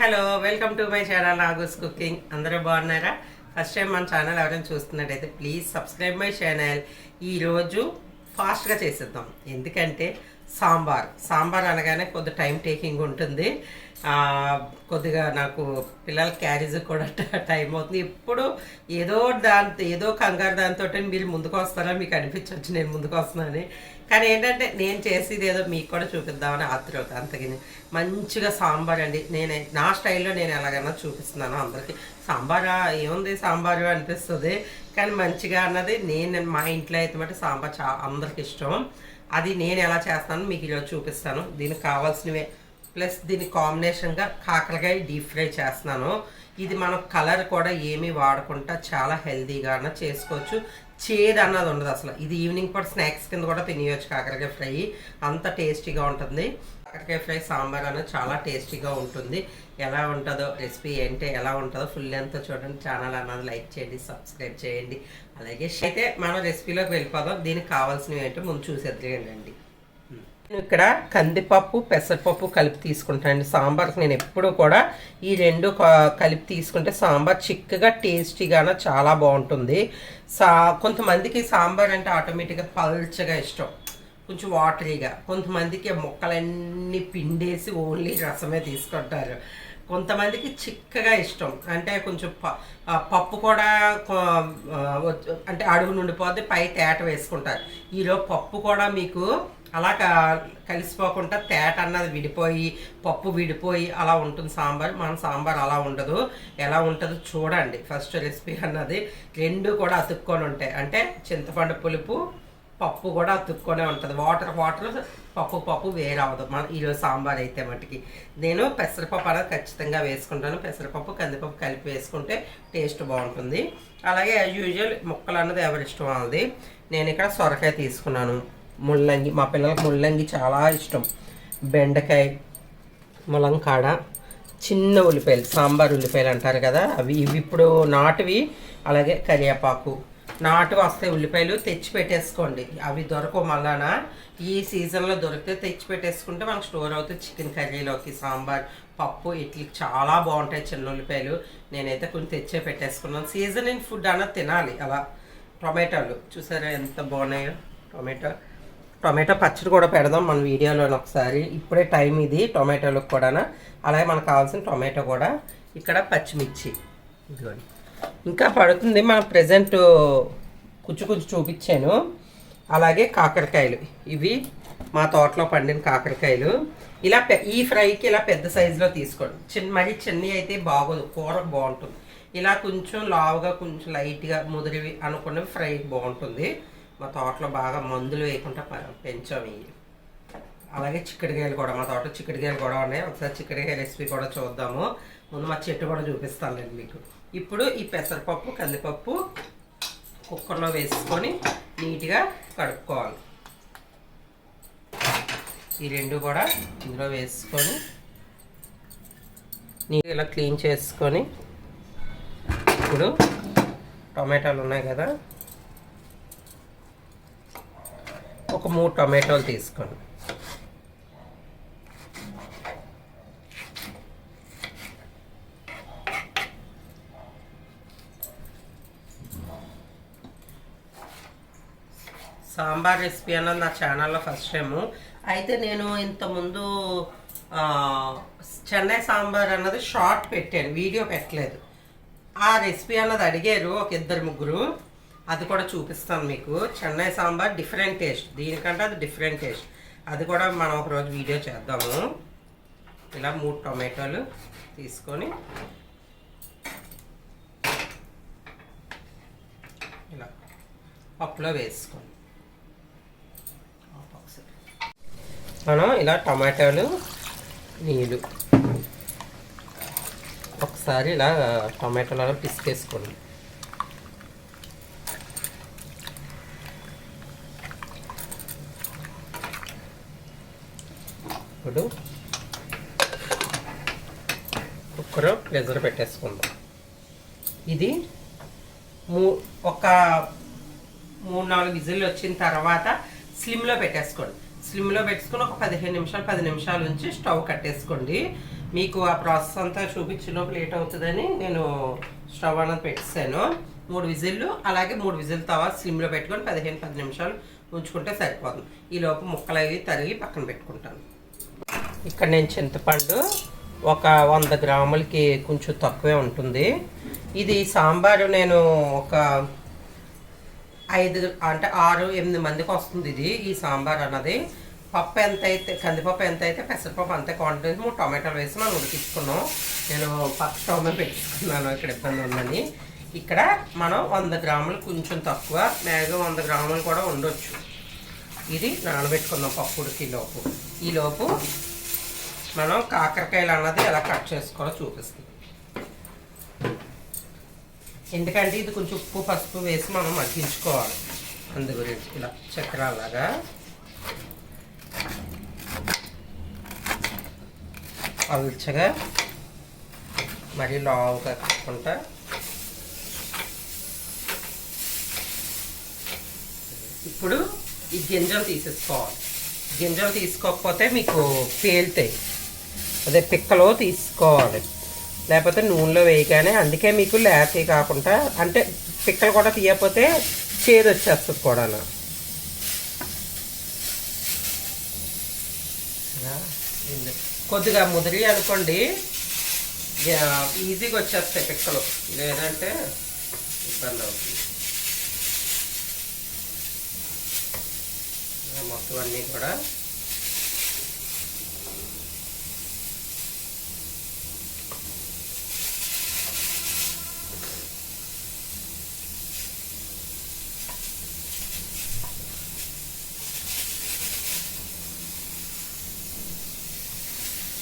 Hello welcome to my channel Nagu's cooking. అందరూ బాగున్నారా? First time మన ఛానల్ ఎవరైనా చూస్తున్నట్టయితే ప్లీజ్ సబ్స్క్రైబ్ మై ఛానల్ ఈరోజు ఫాస్ట్గా చేసేద్దాం. ఎందుకంటే సాంబార్. సాంబార్ అనగానే కొద్ది టైం టేకింగ్ ఉంటుంది. కొద్దిగా నాకు పిల్లల క్యారేజ్ కూడా టైం అవుతుంది. ఎప్పుడు ఏదో దాంతో ఏదో కంగారు దాంతో మీరు ముందుకు వస్తారా? మీకు అనిపించవచ్చు నేను ముందుకు వస్తున్నానని. కానీ ఏంటంటే నేను చేసేది ఏదో మీకు కూడా చూపిద్దామని ఆతృత అంతగిని మంచిగా సాంబార్ అండి. నేను నా స్టైల్లో నేను ఎలాగైనా చూపిస్తున్నాను అందరికీ. సాంబారా? ఏముంది సాంబారు అనిపిస్తుంది. కానీ మంచిగా అన్నది నేను మా ఇంట్లో అయితే మట్టి సాంబార్ చా అందరికి ఇష్టం. అది నేను ఎలా చేస్తాను మీకు ఈరోజు చూపిస్తాను. దీనికి కావాల్సినవే. ప్లస్ దీని కాంబినేషన్గా కాకరకాయ డీప్ ఫ్రై చేస్తున్నాను. ఇది మనం కలర్ కూడా ఏమీ వాడకుండా చాలా హెల్తీగా చేసుకోవచ్చు. చేదు అన్నది ఉండదు అసలు. ఇది ఈవినింగ్ పూట స్నాక్స్ కింద కూడా తినేయచ్చు కాకరకాయ ఫ్రై. అంత టేస్టీగా ఉంటుంది. కాకరకాయ ఫ్రై సాంబార్ అనేది చాలా టేస్టీగా ఉంటుంది. ఎలా ఉంటుందో రెసిపీ ఏంటి ఎలా ఉంటుందో ఫుల్ ఎంత చూడండి. ఛానల్ అన్నది లైక్ చేయండి సబ్స్క్రైబ్ చేయండి. అలాగే అయితే మనం రెసిపీలోకి వెళ్ళిపోదాం. దీనికి కావాల్సినవి ఏంటో ముందు చూసేద్దరండి నేను ఇక్కడ కందిపప్పు పెసరపప్పు కలిపి తీసుకుంటానండి సాంబార్కి నేను ఎప్పుడు కూడా ఈ రెండు కలిపి తీసుకుంటే సాంబార్ చిక్కగా టేస్టీగాన చాలా బాగుంటుంది. సా కొంతమందికి సాంబార్ అంటే ఆటోమేటిక్గా పల్చగా ఇష్టం. కొంచెం వాటరీగా. కొంతమందికి ముక్కలన్నీ పిండేసి ఓన్లీ రసమే తీసుకుంటారు. కొంతమందికి చిక్కగా ఇష్టం. అంటే కొంచెం ప- పప్పు కూడా అంటే అడుగు నుండిపోతే పై తేట వేసుకుంటారు. ఈరోజు పప్పు కూడా మీకు అలా కలిసిపోకుండా తేట అన్నది విడిపోయి పప్పు విడిపోయి అలా ఉంటుంది సాంబార్. మన సాంబార్ అలా ఉండదు. ఎలా ఉంటుందో చూడండి. ఫస్ట్ రెసిపీ అన్నది రెండు కూడా అతుక్కొని ఉంటాయి. అంటే చింతపండు పులుపు పప్పు కూడా అతుక్కొనే ఉంటుంది. వాటర్ వాటర్ పప్పు పప్పు వేరవదు అవ్వదు మన ఈరోజు సాంబార్ అయితే మటుకి. నేను పెసరపప్పు అనేది ఖచ్చితంగా వేసుకుంటాను. పెసరపప్పు కందిపప్పు కలిపి వేసుకుంటే టేస్ట్ బాగుంటుంది. అలాగే యాజ్ యూజువల్ ముక్కలు అన్నది ఎవరి ఇష్టం అన్నది నేను ఇక్కడ సొరకాయ తీసుకున్నాను. ముల్లంగి మా పిల్లలకు ముల్లంగి చాలా ఇష్టం. బెండకాయ ములంకాడ చిన్న ఉల్లిపాయలు సాంబార్ ఉల్లిపాయలు అంటారు కదా అవి ఇవి ఇప్పుడు నాటువి అలాగే కరివేపాకు. నాటు వస్తాయి ఉల్లిపాయలు తెచ్చి పెట్టేసుకోండి. అవి దొరకవు మళ్ళాన. ఈ సీజన్లో దొరికితే తెచ్చి పెట్టేసుకుంటే మనకు స్టోర్ అవుతుంది చికెన్ కర్రీలోకి సాంబార్ పప్పు ఇట్లకి చాలా బాగుంటాయి చిన్న ఉల్లిపాయలు. నేనైతే కొన్ని తెచ్చే పెట్టేసుకున్నాను. సీజన్ ఇన్ ఫుడ్ అన్నది తినాలి అలా. టొమాటోలు చూసారా ఎంత బాగున్నాయో టొమాటో. టొమాటో పచ్చడి కూడా పెడదాం మన వీడియోలోని ఒకసారి. ఇప్పుడే టైం ఇది టొమాటోలకు కూడా అలాగే మనకు కావాల్సిన టొమాటో కూడా ఇక్కడ పచ్చిమిర్చి. ఇదిగోండి. ఇంకా పడుతుంది మన ప్రజెంట్ కుచ్చు కుచ్చు చూపించాను. అలాగే కాకరకాయలు. ఇవి మా తోటలో పండిన కాకరకాయలు. ఇలా పె- ఈ ఫ్రైకి ఇలా పెద్ద సైజులో తీసుకోండి. చిన్న మరి చిన్నవి అయితే బాగోదు. కూర బాగుంటుంది. ఇలా కొంచెం లావుగా కొంచెం లైట్గా ముదిరివి అనుకున్నవి ఫ్రై బాగుంటుంది. మా తోటలో బాగా మందులు వేయకుండా ప- పెంచాము ఇవి అలాగే చిక్కడికాయలు కూడా మా తోట చిక్కడికాయలు కూడా ఉన్నాయి. ఒకసారి చిక్కడికాయ రెసిపీ కూడా చూద్దాము. ముందు మా చెట్టు కూడా చూపిస్తానులేండి మీకు. ఇప్పుడు ఈ పెసరపప్పు కందిపప్పు కుక్కర్లో వేసుకొని నీట్గా కడుక్కోవాలి. ఈ రెండు కూడా ఇందులో వేసుకొని నీట్గా ఇలా క్లీన్ చేసుకొని ఇప్పుడు టొమాటోలు ఉన్నాయి కదా ఒక మూడు టమాటోలు తీసుకోండి. సాంబార్ రెసిపీ అన్నది నా ఛానల్లో ఫస్ట్ టైము. అయితే నేను ఇంతకుముందు చెన్నై సాంబార్ అన్నది షార్ట్ పెట్టాను వీడియో పెట్టలేదు. ఆ రెసిపీ అన్నది అడిగారు ఒక ఇద్దరు ముగ్గురు. అది కూడా చూపిస్తాను మీకు. చెన్నై సాంబార్ డిఫరెంట్ టేస్ట్ దీనికంటే అది డిఫరెంట్ టేస్ట్ అది కూడా మనం ఒకరోజు వీడియో చేద్దాము. ఇలా మూడు టొమాటోలు తీసుకొని ఇలా పప్పులో వేసుకోండి. మనం ఇలా టమాటాలు నీళ్ళు ఒకసారి ఇలా టమాటాలలో పిసికేసుకోండి. ఇప్పుడు కుక్కర్ ప్రెజర్ పెట్టేసుకుందాం. ఇది మూ ఒక మూడు నాలుగు విజిల్లు వచ్చిన తర్వాత స్లిమ్లో పెట్టేసుకోండి. స్లిమ్లో పెట్టుకుని ఒక పదిహేను నిమిషాలు పది నిమిషాల నుంచి స్టవ్ కట్టేసుకోండి. మీకు ఆ ప్రాసెస్ అంతా చూపించే లోపు లేట్ అవుతుందని నేను స్టవ్ అనేది పెట్టేశాను. మూడు విజిల్లు అలాగే మూడు విజిల్ తర్వాత స్లిమ్లో పెట్టుకొని పదిహేను పది నిమిషాలు ఉంచుకుంటే సరిపోతుంది. ఈ లోపు ముక్కలు అవి తరిగి పక్కన పెట్టుకుంటాను. ఇక్కడ నేను చింతపండు ఒక వంద గ్రాములకి కొంచెం తక్కువే ఉంటుంది. ఇది సాంబారు నేను ఒక ఐదు అంటే ఆరు ఎనిమిది మందికి వస్తుంది ఇది ఈ సాంబార్ అన్నది. పప్పు ఎంత అయితే కందిపప్పు ఎంత అయితే పెసరపప్పు అంతే క్వాంటిటీ మూడు టొమాటోలు వేసి మనం ఉడికించుకున్నాం. నేను పక్క స్టవ్ మీద పెట్టుకున్నాను ఇక్కడ ఇబ్బంది ఉందని. ఇక్కడ మనం వంద గ్రాములు కొంచెం తక్కువ మ్యాక్సిమం వంద గ్రాములు కూడా ఉండొచ్చు. ఇది నానబెట్టుకుందాం పప్పు ఉడికిలోపు ఈలోపు మనం కాకరకాయలు అన్నది ఎలా కట్ చేసుకోవాలో చూపిస్తుంది ఎందుకంటే ఇది కొంచెం ఉప్పు పసుపు వేసి మనం మగ్గించుకోవాలి. అందు గురించి ఇలా చక్రాలాగా. పల్చగా మరి లావుగా కట్టుకుంటా. ఇప్పుడు ఈ గింజలు తీసేసుకోవాలి. గింజలు తీసుకోకపోతే మీకు పేలుతాయి. అదే పిక్కలో తీసుకోవాలి. లేకపోతే నూనెలో వేయగానే అందుకే మీకు లేకే కాకుండా అంటే పిక్కలు కూడా తీయకపోతే చేదు వచ్చేస్తుంది కూడా కొద్దిగా ముదిరి అనుకోండి. ఈజీగా వచ్చేస్తాయి పిక్కలు. లేదంటే ఇబ్బంది అవుతుంది. మొత్తం అన్నీ కూడా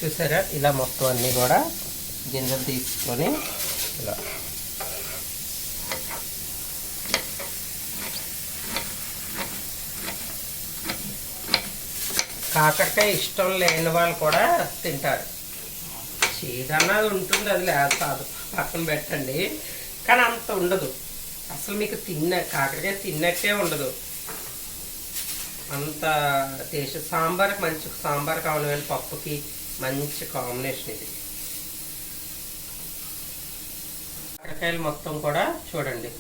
చూసారా? ఇలా మొత్తం అన్నీ కూడా గింజలు తీసుకొని ఇలా. కాకరకాయ ఇష్టం లేని వాళ్ళు కూడా తింటారు. చీదన్నది ఉంటుంది అది లేదు కాదు. పక్కన పెట్టండి. కానీ అంత ఉండదు. అసలు మీకు తిన్న కాకరకాయ తిన్నట్టే ఉండదు. అంత టేస్ట్. సాంబార్కి మంచి సాంబార్ కావాలి పప్పుకి మంచి కాంబినేషన్ ఇది. కాకరకాయలు మొత్తం కూడా చూడండి.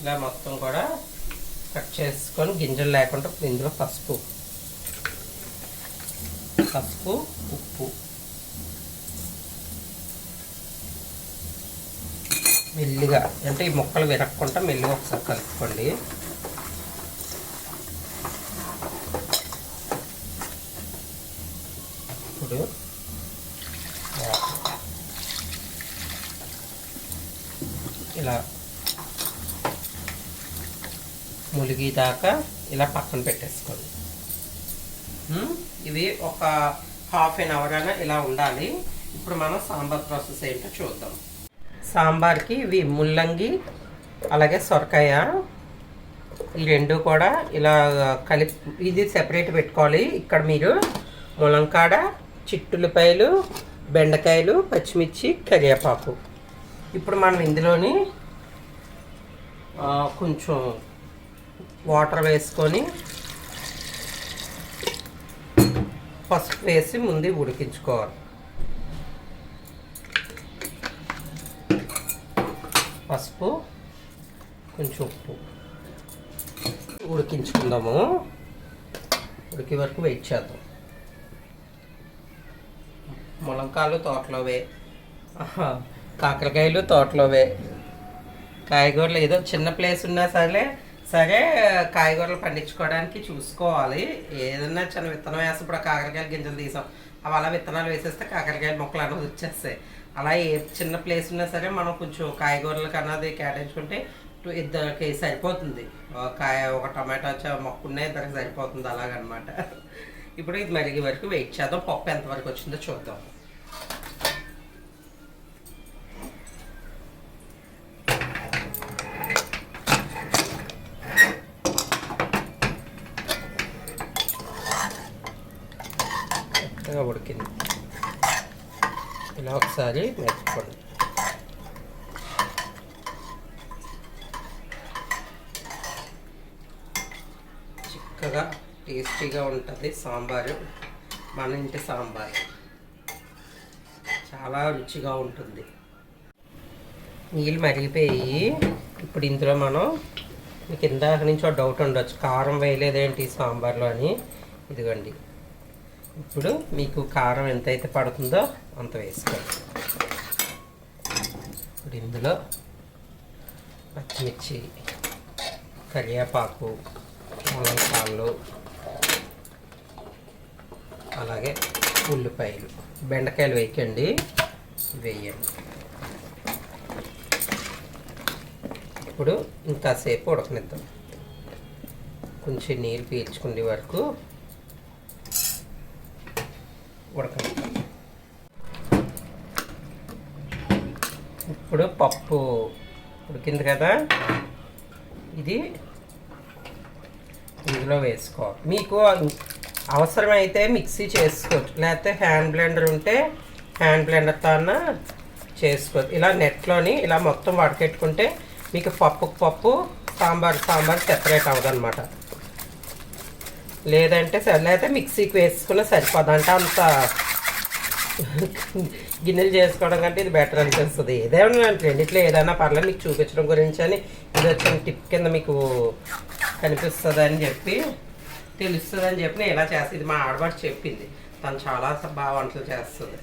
ఇలా మొత్తం కూడా కట్ చేసుకొని గింజలు లేకుండా ఇందులో పసుపు. పసుపు ఉప్పు. మెల్లిగా అంటే ఈ ముక్కలు విరక్కుండా మెల్లిగా ఒకసారి కలుపుకోండి. ఇప్పుడు ఇలా ములిగి దాకా ఇలా పక్కన పెట్టేసుకోండి. ఇది ఇవి ఒక హాఫ్ అన్ అవర్ అయినా ఇలా ఉండాలి. ఇప్పుడు మనం సాంబార్ ప్రాసెస్ ఏంటో చూద్దాం. సాంబార్కి ఇవి ముల్లంగి అలాగే సొరకాయ ఈ రెండు కూడా ఇలా కలిపి ఇది సెపరేట్ పెట్టుకోవాలి. ఇక్కడ మీరు ములంకాడ చిట్టులపాయలు బెండకాయలు పచ్చిమిర్చి కరివేపాకు. ఇప్పుడు మనం ఇందులోని కొంచెం వాటర్ వేసుకొని పసుపు వేసి ముందు ఉడికించుకోవాలి. పసుపు కొంచెం ఉప్పు. ఉడికించుకుందాము. ఉడికే వరకు వెయిట్ చేద్దాం. ములంకాయలు తోటలోవే. కాకరకాయలు తోటలోవే. కాయగూరలు ఏదో చిన్న ప్లేస్ ఉన్నా సరే సరే కాయగూరలు పండించుకోవడానికి చూసుకోవాలి. ఏదన్నా చిన్న విత్తనం వేసినప్పుడు ఇప్పుడు కాకరకాయలు గింజలు తీసాం. అవి అలా విత్తనాలు వేసేస్తే కాకరకాయల మొక్కలు అన్నది వచ్చేస్తాయి. అలా ఏ చిన్న ప్లేస్ ఉన్నా సరే మనం కొంచెం కాయగూరలకు అన్నది కేటాయించుకుంటే ఇద్దరికి సరిపోతుంది. కాయ ఒక టమాటా మొక్క ఉన్నాయి ఇద్దరికి సరిపోతుంది అలాగనమాట. ఇప్పుడు ఇది మరిగే వరకు వెయిట్ చేద్దాం. పప్పు ఎంతవరకు వచ్చిందో చూద్దాం మెత్తగా ఉడికింది ఇలా ఒకసారి మెచ్చుకోండి చిక్కగా టేస్టీగా ఉంటుంది సాంబారు మన ఇంటి సాంబారు. చాలా రుచిగా ఉంటుంది. నీళ్ళు మరిగిపోయి ఇప్పుడు ఇందులో మనం మీకు ఇందాక నుంచి ఒక డౌట్ ఉండొచ్చు. కారం వేయలేదేంటి సాంబార్లో అని? ఇదిగోండి. ఇప్పుడు మీకు కారం ఎంతైతే పడుతుందో అంత వేసుకోండి ఇప్పుడు ఇందులో పచ్చిమిర్చి కరివేపాకు ములంకాళ్ళు అలాగే ఉల్లిపాయలు. బెండకాయలు వేయకండి వేయండి. ఇప్పుడు ఇంకాసేపు ఉడకనిద్దాం. కొంచెం నీరు పీల్చుకునే వరకు ఉడకనిద్దాం ఇప్పుడు పప్పు ఉడికింది కదా. ఇది ఇందులో వేసుకోవాలి. మీకు అవసరమైతే మిక్సీ చేసుకోవచ్చు. లేకపోతే హ్యాండ్ బ్లెండర్ ఉంటే హ్యాండ్ బ్లెండర్తో అన్న చేసుకోవచ్చు. ఇలా నెట్లోని ఇలా మొత్తం వడకెట్టుకుంటే మీకు పప్పు పప్పు సాంబార్ సాంబార్ సెపరేట్ అవ్వదన్నమాట. లేదంటే సరే లేకపోతే మిక్సీకి వేసుకున్న సరిపోదు. అంటే అంత గిన్నెలు చేసుకోవడం కంటే ఇది బెటర్ అనిపిస్తుంది. ఏదైనా రెండిట్లో ఏదైనా పర్లేదు మీకు చూపించడం గురించి అని ఇది వచ్చిన టిప్ కింద మీకు కనిపిస్తుంది అని చెప్పి తెలుస్తుంది అని చెప్పి నేను ఇలా చేస్తాను ఇది మా ఆడబడి చెప్పింది. తను చాలా బాగా వంటలు చేస్తుంది.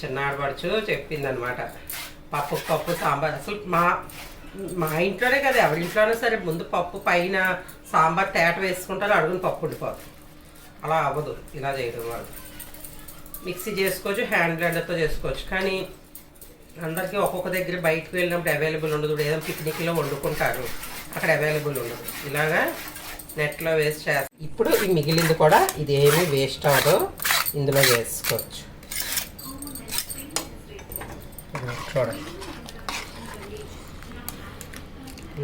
చిన్న ఆడబడుచు చెప్పింది అనమాట పప్పు పప్పు సాంబార్. అసలు మా మా ఇంట్లోనే కదా ఎవరి ఇంట్లోనే సరే ముందు పప్పు పైన సాంబార్ తేట వేసుకుంటారు అడుగుని పప్పు ఉండిపోదు అలా అవ్వదు ఇలా చేయడం వాళ్ళు మిక్సీ చేసుకోవచ్చు హ్యాండ్ గ్రైండర్తో చేసుకోవచ్చు. కానీ అందరికీ ఒక్కొక్క దగ్గర బయటకు వెళ్ళినప్పుడు అవైలబుల్ ఉండదు. ఏదో పిక్నిక్లో వండుకుంటారు. అక్కడ అవైలబుల్ ఉండదు. ఇలాగా నెట్లో వేస్ట్ చేస్తారు ఇప్పుడు ఈ మిగిలింది కూడా ఇది ఏమీ వేస్ట్ అవ్వదు. ఇందులో వేసుకోవచ్చు. చూడండి.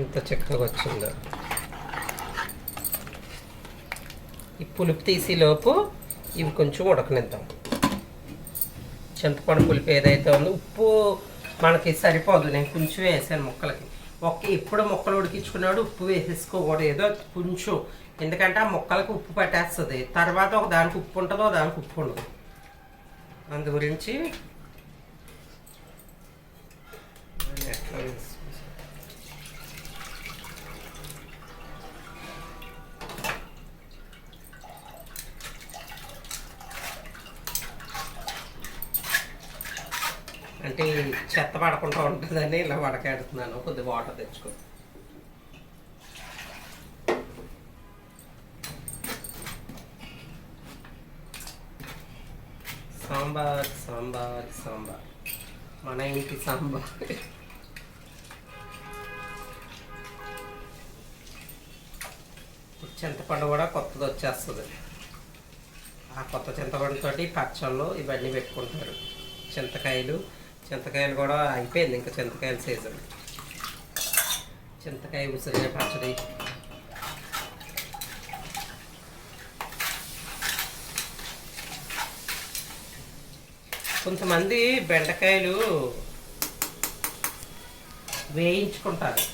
ఇంత చక్కగా వచ్చిందో. ఈ పులుపు తీసేలోపు ఇవి కొంచెం ఉడకనిద్దాం. చింతపండు పులుపు ఏదైతే ఉందో ఉప్పు మనకి సరిపోదు. నేను కొంచెం వేసాను ముక్కలకి. ఒక్క ఎప్పుడు ముక్కలు ఉడికించుకున్నాడు ఉప్పు వేసేసుకోకూడదు. ఏదో కొంచెం ఎందుకంటే ఆ ముక్కలకు ఉప్పు పట్టేస్తుంది. తర్వాత ఒక దానికి ఉప్పు ఉంటుందో దానికి ఉప్పు ఉండదు. అందు గురించి ఎట్లా వేసుకో- అంటే ఈ చెత్త పడకుండా ఉంటుందని ఇలా వడకెడుతున్నాను. కొద్ది వాటర్ తెచ్చుకో సాంబార్ సాంబార్ సాంబార్. మన ఇంటి సాంబార్. చింతపండు కూడా కొత్తది వచ్చేస్తుంది. ఆ కొత్త చింతపండుతోటి పచ్చళ్ళు ఇవన్నీ పెట్టుకుంటారు. చింతకాయలు చింతకాయలు కూడా అయిపోయింది ఇంకా చింతకాయల సీజన్. చింతకాయ ఉసిరికాయ పచ్చడి. కొంతమంది బెండకాయలు వేయించుకుంటారు.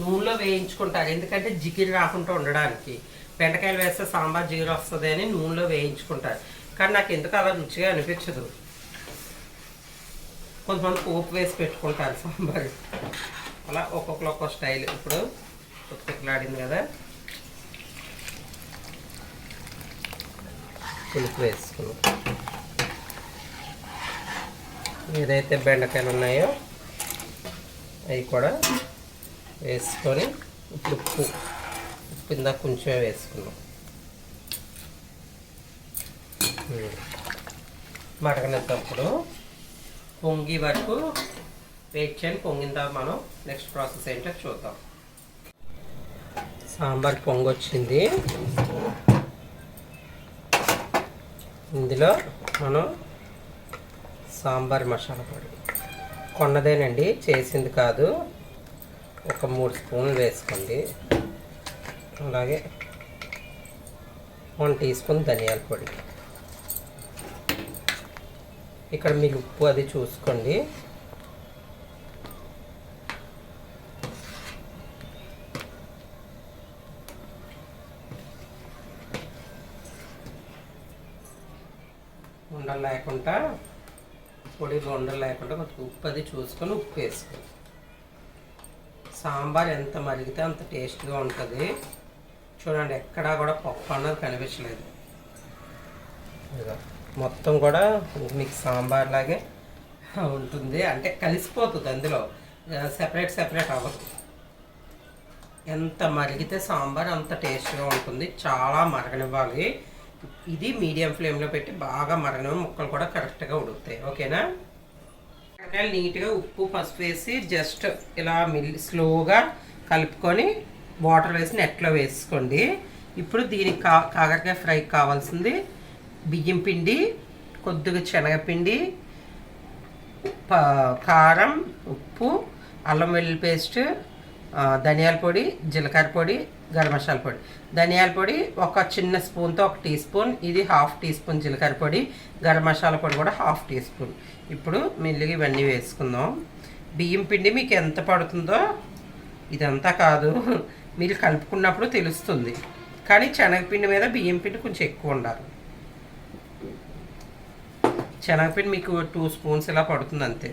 నూనెలో వేయించుకుంటారు ఎందుకంటే జిగిరి రాకుండా ఉండడానికి. బెండకాయలు వేస్తే సాంబార్ జిగిరి వస్తుంది అని నూనెలో వేయించుకుంటారు. కానీ నాకు ఎందుకు అలా రుచిగా అనిపించదు. కొంతమంది పోపు వేసి పెట్టుకుంటారు సాంబార్. అలా ఒక్కొక్కరు ఒక్కొక్క స్టైల్. ఇప్పుడు ఉత్తికలాడింది కదా. పులుపు వేసుకున్నాం. ఏదైతే బెండకాయలు ఉన్నాయో అవి కూడా వేసుకొని ఇప్పుడు ఉప్పు ఉప్పు ఇందాక కొంచెం వేసుకున్నాం. ఉమ్. పొంగి వరకు వెయిట్ చేయండి. పొంగిన తర్వాత మనం నెక్స్ట్ ప్రాసెస్ ఏంటో చూద్దాం. సాంబార్ పొంగి వచ్చింది ఇందులో మనం సాంబార్ మసాలా పొడి. కొన్నదేనండి చేసింది కాదు. ఒక మూడు స్పూన్లు వేసుకోండి. అలాగే వన్ టీ స్పూన్ ధనియాల పొడి. ఇక్కడ మీ ఉప్పు అది చూసుకోండి. ఉండలు లేకుండా పొడి ఉండలు లేకుండా కొంచెం ఉప్పు అది చూసుకొని ఉప్పు వేసుకోండి. సాంబార్ ఎంత మరిగితే అంత టేస్ట్గా ఉంటుంది. చూడండి ఎక్కడా కూడా పప్పు అన్నది కనిపించలేదు. మొత్తం కూడా మీకు సాంబార్ లాగే ఉంటుంది. అంటే కలిసిపోతుంది అందులో. సెపరేట్ సెపరేట్ అవ్వదు. ఎంత మరిగితే సాంబార్ అంత టేస్ట్గా ఉంటుంది. చాలా మరగనివ్వాలి. ఇది మీడియం ఫ్లేమ్లో పెట్టి బాగా మరగనివ్వ ముక్కలు కూడా కరెక్ట్గా ఉడుకుతాయి. ఓకేనా? నీట్గా ఉప్పు పసుపు వేసి జస్ట్ ఇలా మిల్ స్లోగా కలుపుకొని వాటర్ వేసి నెట్లో వేసుకోండి. ఇప్పుడు దీనికి కా కాకరకాయ ఫ్రై కావాల్సింది బియ్యం పిండి కొద్దిగా శనగపిండి కారం ఉప్పు అల్లం వెల్లుల్లి పేస్ట్ ధనియాల పొడి జీలకర్ర పొడి గరం మసాలా పొడి. ధనియాల పొడి ఒక చిన్న స్పూన్తో ఒక టీ స్పూన్ ఇది హాఫ్ టీ స్పూన్ జీలకర్ర పొడి గరం మసాలా పొడి కూడా హాఫ్ టీ స్పూన్. ఇప్పుడు మెల్లిగా ఇవన్నీ వేసుకుందాం. బియ్యం పిండి మీకు ఎంత పడుతుందో ఇదంతా కాదు. మీరు కలుపుకున్నప్పుడు తెలుస్తుంది. కానీ శనగపిండి మీద బియ్యం పిండి కొంచెం ఎక్కువ ఉండాలి. శనగపిండి మీకు టూ స్పూన్స్ ఇలా పడుతుంది అంతే.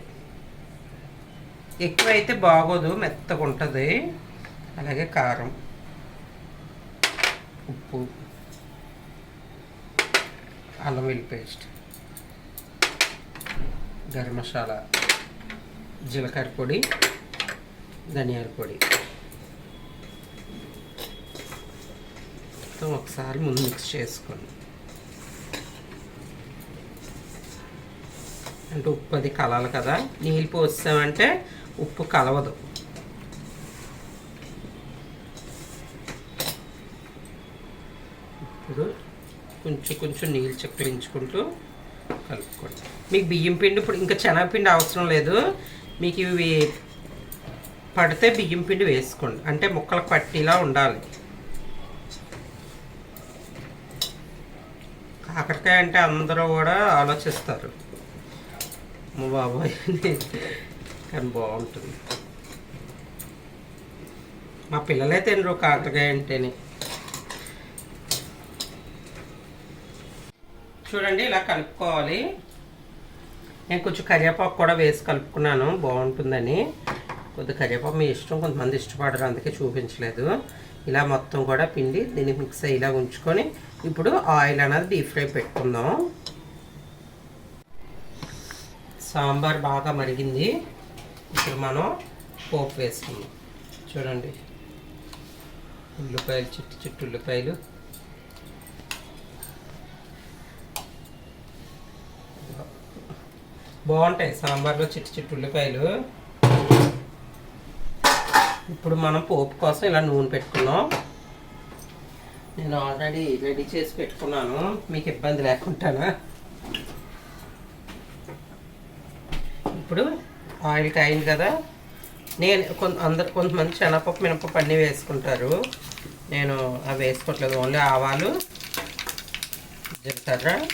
ఎక్కువ అయితే బాగోదు మెత్తగా ఉంటుంది. అలాగే కారం ఉప్పు అల్లం వెల్లి పేస్ట్ గరం మసాలా జీలకర్ర పొడి ధనియాల పొడి. మొత్తం ఒకసారి ముందు మిక్స్ చేసుకోండి అంటే ఉప్పు అది కలాలి కదా. నీళ్ళు పోసామంటే ఉప్పు కలవదు. ఇప్పుడు కొంచెం కొంచెం నీళ్ళు చక్కలించుకుంటూ కలుపుకోండి. మీకు బియ్యం పిండి ఇప్పుడు ఇంకా శనగపిండి అవసరం లేదు. మీకు ఇవి పడితే బియ్యం పిండి వేసుకోండి. అంటే ముక్కలకు పట్టిలా ఉండాలి. కాకరకాయ అంటే అందరూ కూడా ఆలోచిస్తారు. మా బాబాయ్. కానీ బాగుంటుంది. మా పిల్లలే తినరు కాకరకాయ అంటేనే. చూడండి ఇలా కలుపుకోవాలి. నేను కొంచెం కరివేపాకు కూడా వేసి కలుపుకున్నాను. బాగుంటుందని. కొద్ది కరివేపాకు మీ ఇష్టం కొంతమంది ఇష్టపడరు అందుకే చూపించలేదు. ఇలా మొత్తం కూడా పిండి దీన్ని మిక్స్ అయ్యేలా ఉంచుకొని ఇప్పుడు ఆయిల్ అనేది డీప్ ఫ్రై పెట్టుకుందాం. సాంబార్ బాగా మరిగింది. ఇప్పుడు మనం పోపు వేసుకుందాం. చూడండి. ఉల్లిపాయలు చిట్టు చిట్టు ఉల్లిపాయలు. బాగుంటాయి సాంబార్లో చిట్టు చిట్టు ఉల్లిపాయలు. ఇప్పుడు మనం పోపు కోసం ఇలా నూనె పెట్టుకున్నాం. నేను ఆల్రెడీ రెడీ చేసి పెట్టుకున్నాను. మీకు ఇబ్బంది లేకుండానా? ఇప్పుడు ఆయిల్ కాయింది కదా. నేను కొంత అందరు కొంతమంది శనగపప్పు మినపప్పు అన్నీ వేసుకుంటారు. నేను అవి వేసుకోవట్లేదు. ఓన్లీ ఆవాలు. జీలకర్ర.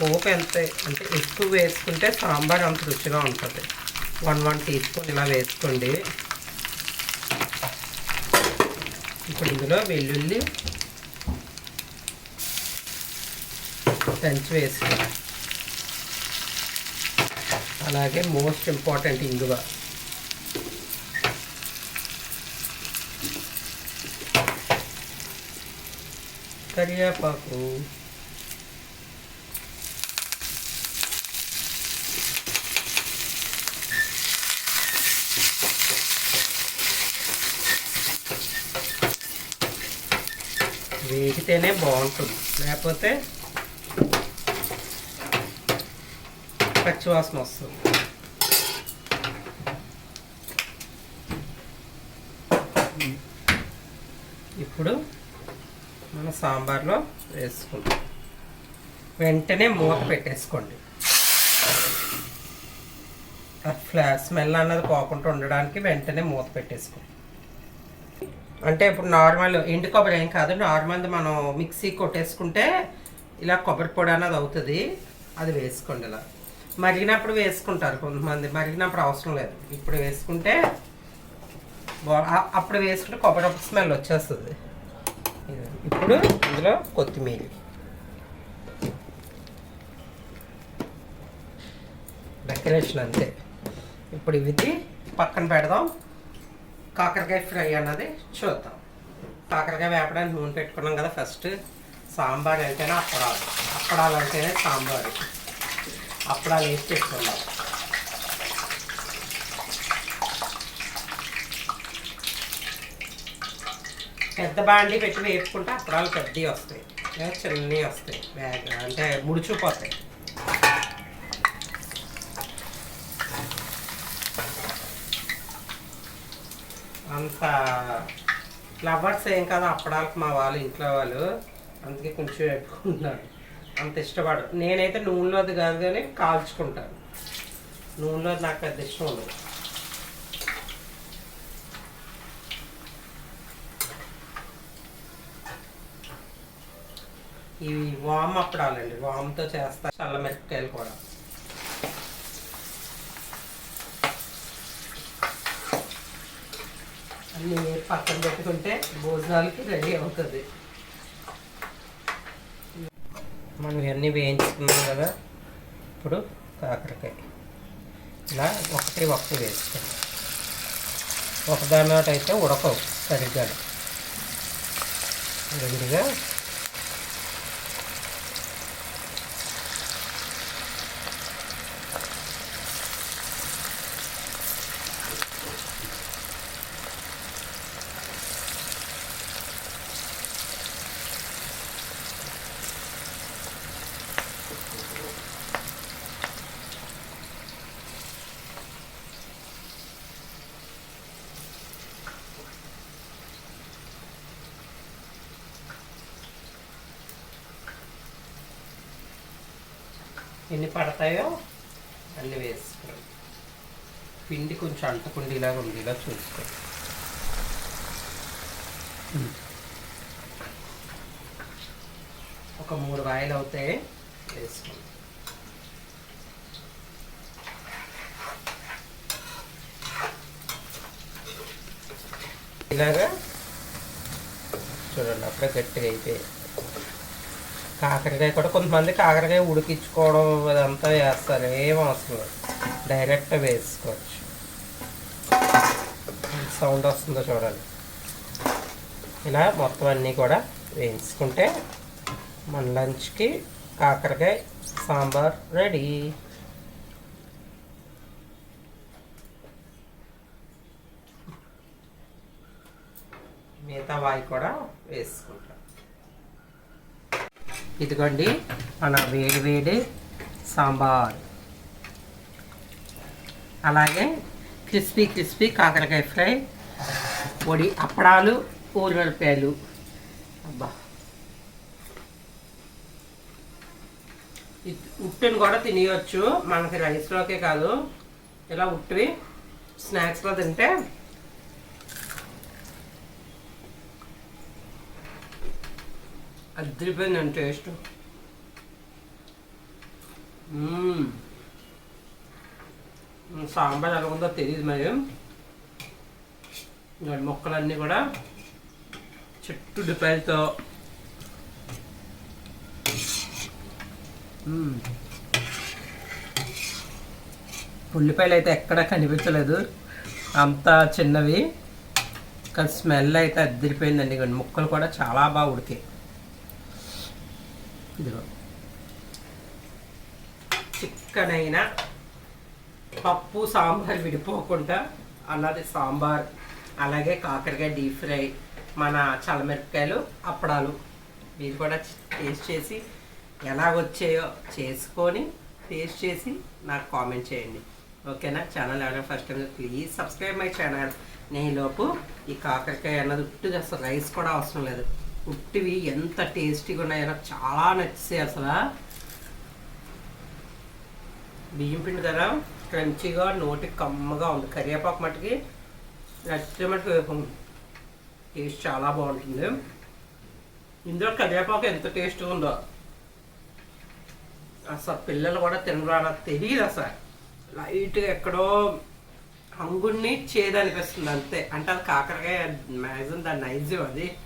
పోపు ఎంత అంటే ఎక్కువ వేసుకుంటే సాంబార్ అంత రుచిగా ఉంటుంది. వన్ వన్ టీ స్పూన్ ఇలా వేసుకోండి. ఇప్పుడు ఇందులో వెల్లుల్లి దంచి వేసుకోండి. అలాగే మోస్ట్ ఇంపార్టెంట్ ఇంగువ. కరివేపాకు ఉంచితేనే బాగుంటుంది. లేకపోతే పచ్చివాసన వస్తుంది. ఇప్పుడు మన సాంబార్లో వేసుకుంటాం వెంటనే మూత పెట్టేసుకోండి. ఫ్లా స్మెల్ అన్నది పోకుండా ఉండడానికి వెంటనే మూత పెట్టేసుకోండి. అంటే ఇప్పుడు నార్మల్ ఎండు కొబ్బరి ఏం కాదు నార్మల్ మనం మిక్సీ కొట్టేసుకుంటే ఇలా కొబ్బరి పొడి అనేది అవుతుంది అది వేసుకోండి ఇలా. మరిగినప్పుడు వేసుకుంటారు కొంతమంది మరిగినప్పుడు అవసరం లేదు. ఇప్పుడు వేసుకుంటే అప్పుడు వేసుకుంటే కొబ్బరి స్మెల్ వచ్చేస్తుంది. ఇప్పుడు ఇందులో కొత్తిమీర. డెకరేషన్ అంతే. ఇప్పుడు ఇది పక్కన పెడదాం. కాకరకాయ ఫ్రై అన్నది చూద్దాం. కాకరకాయ వేపడానికి నూనె పెట్టుకున్నాం కదా ఫస్ట్. సాంబార్ అంటేనే అప్పడాలు. అప్పడాలు అంటేనే సాంబారు. అప్పడాలు వేసి పెట్టుకుందాం. పెద్ద బాండి పెట్టి వేపుకుంటే అప్పడాలు పెద్దవి వస్తాయి. లేదా చిన్నవి వస్తాయి. వేగ అంటే ముడుచుకుపోతాయి. అంత ఫ్లవర్స్ ఏం కాదు అప్పడాలకు మా వాళ్ళు ఇంట్లో వాళ్ళు. అందుకే కొంచెం పెట్టుకుంటున్నాడు అంత ఇష్టపడు నేనైతే నూనెలోది కాదు కానీ కాల్చుకుంటాను. నూనెలో నాకు పెద్ద ఇష్టం ఉండదు. ఇవి వామ్ అప్పడాలండి. వామ్తో చేస్తా చల్ల మిరపకాయలు కూడా. అన్నీ పక్కన పెట్టుకుంటే భోజనాలకి రెడీ అవుతుంది. మనం ఇవన్నీ వేయించుకున్నాం కదా ఇప్పుడు కాకరకాయ. ఇలా ఒకటి ఒకటి వేసుకోండి. ఒకదాని అయితే ఉడకవు సరిగ్గా విడిగా ఎన్ని పడతాయో అన్ని వేసుకోండి పిండి కొంచెం అంటుకుండేలాగా ఉండేలా చూసుకో ఒక మూడు వాయిలు అవుతాయి వేసుకోండి. ఇలాగా చూడండి అప్పుడే గట్టిగా అయిపోయాయి. కాకరకాయ కూడా కొంతమంది కాకరకాయ ఉడికించుకోవడం అదంతా వేస్తారు. ఏం అవసరం లేదు. డైరెక్ట్ వేసుకోవచ్చు. సౌండ్ వస్తుందో చూడండి. ఇలా మొత్తం అన్నీ కూడా వేయించుకుంటే మన లంచ్కి కాకరకాయ సాంబార్ రెడీ. మిగతా వాయి కూడా వేసుకుంటాం. ఇదిగోండి. మన వేడి వేడి సాంబార్. అలాగే క్రిస్పీ క్రిస్పీ కాకరకాయ ఫ్రై పొడి అప్పడాలు ఊరిమిరపాయలు అబ్బా. ఇట్- ఉట్టుని కూడా తినేయచ్చు. మనకి రైస్లోకే కాదు. ఇలా ఉట్టివి స్నాక్స్లో తింటే అదిరిపోయిందండి టేస్ట్. సాంబార్ ఎలా ఉందో తెలియదు మరి. ఇంకా మొక్కలన్నీ కూడా చెట్టు డిపాయిలతో. ఉల్లిపాయలు అయితే ఎక్కడా కనిపించలేదు. అంత చిన్నవి. కానీ స్మెల్ అయితే అద్దరిపోయిందండి ఇగోండి ముక్కలు కూడా చాలా బాగా ఉడికాయి. ఇదిగో చిక్కనైన పప్పు సాంబార్ విడిపోకుండా అన్నది సాంబార్ అలాగే కాకరకాయ డీప్ ఫ్రై మన చల్లమిరపకాయలు అప్పడాలు. మీరు కూడా టేస్ట్ చేసి ఎలా వచ్చాయో చేసుకొని టేస్ట్ చేసి నాకు కామెంట్ చేయండి. ఓకేనా? ఛానల్ ఎవరైనా first time please subscribe my channel. నేను లోపు ఈ కాకరకాయ అన్నది ఉట్టిది అసలు రైస్ కూడా అవసరం లేదు. ఉట్టివి ఎంత టేస్టీగా ఉన్నాయో నాకు చాలా నచ్చాయి అసలు. బియ్యం పిండి కదా క్రంచీగా నోటికి కమ్మగా ఉంది. కరివేపాకు మటుకి నచ్చితే మటుకు టేస్ట్ చాలా బాగుంటుంది. ఇందులో కరివేపాకు ఎంత టేస్ట్ ఉందో అసలు పిల్లలు కూడా తినరా తెలియదు అసలు. లైట్గా ఎక్కడో అంగుడిని చేదనిపిస్తుంది అంతే. అంటే అది కాకరకాయ మ్యాక్సిమం దాని నైజం అది.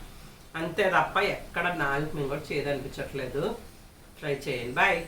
అంతే తప్ప ఎక్కడ నాలుగు మేము కూడా చేయదనిపించట్లేదు ట్రై చేయండి. బాయ్